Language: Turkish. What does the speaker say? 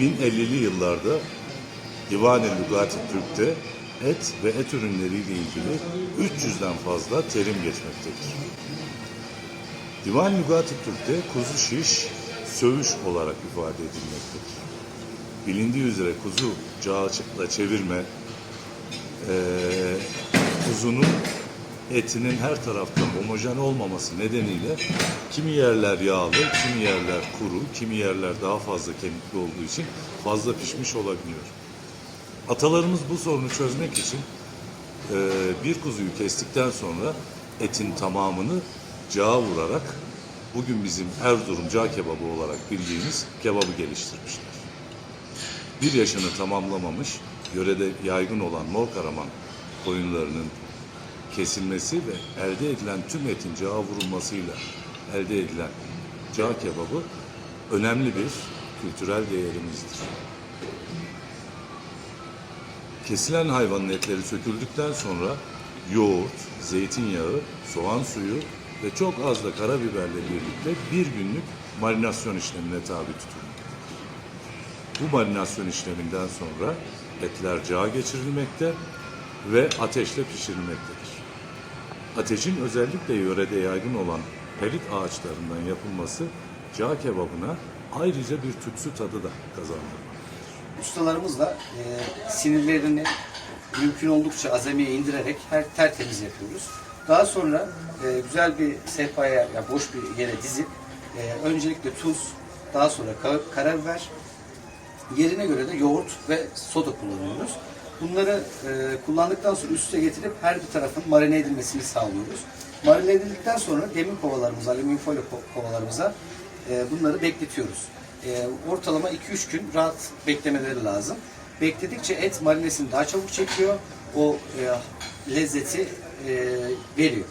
1050'li yıllarda Divan-ı Lügat-ı Türk'te et ve et ürünleriyle ilgili 300'den fazla terim geçmektedir. Divan Lügat-ı Türk'te kuzu şiş, sövüş olarak ifade edilmektedir. Bilindiği üzere kuzu cağaçıkla çevirme, eee, kuzunun etinin her taraftan homojen olmaması nedeniyle kimi yerler yağlı, kimi yerler kuru, kimi yerler daha fazla kemikli olduğu için fazla pişmiş olabiliyor. Atalarımız bu sorunu çözmek için eee, bir kuzuyu kestikten sonra etin tamamını cağa vurarak bugün bizim Erzurum cağ kebabı olarak bildiğimiz kebabı geliştirmişler. Bir yaşını tamamlamamış, yörede yaygın olan mor karaman koyunlarının kesilmesi ve elde edilen tüm etin cağa vurulmasıyla elde edilen cağ kebabı önemli bir kültürel değerimizdir. Kesilen hayvanın etleri söküldükten sonra yoğurt, zeytinyağı, soğan suyu ve çok az da karabiberle birlikte bir günlük marinasyon işlemine tabi tutulur. Bu marinasyon işleminden sonra etler cağa geçirilmekte ve ateşle pişirilmektedir. Ateşin özellikle yörede yaygın olan pelit ağaçlarından yapılması cağ kebabına ayrıca bir tütsü tadı da kazandırır. Ustalarımızla e, sinirlerini mümkün oldukça azamiye indirerek her tertemiz yapıyoruz. Daha sonra e, güzel bir sehpaya ya boş bir yere dizip e, öncelikle tuz, daha sonra ka- karabiber, yerine göre de yoğurt ve soda kullanıyoruz. Bunları e, kullandıktan sonra üste getirip her bir tarafın marine edilmesini sağlıyoruz. Marine edildikten sonra demir kovalarımıza, alüminyum folyo ko- kovalarımıza e, bunları bekletiyoruz. E, ortalama 2-3 gün rahat beklemeleri lazım. Bekledikçe et marinesini daha çabuk çekiyor. O e, lezzeti e, veriyor.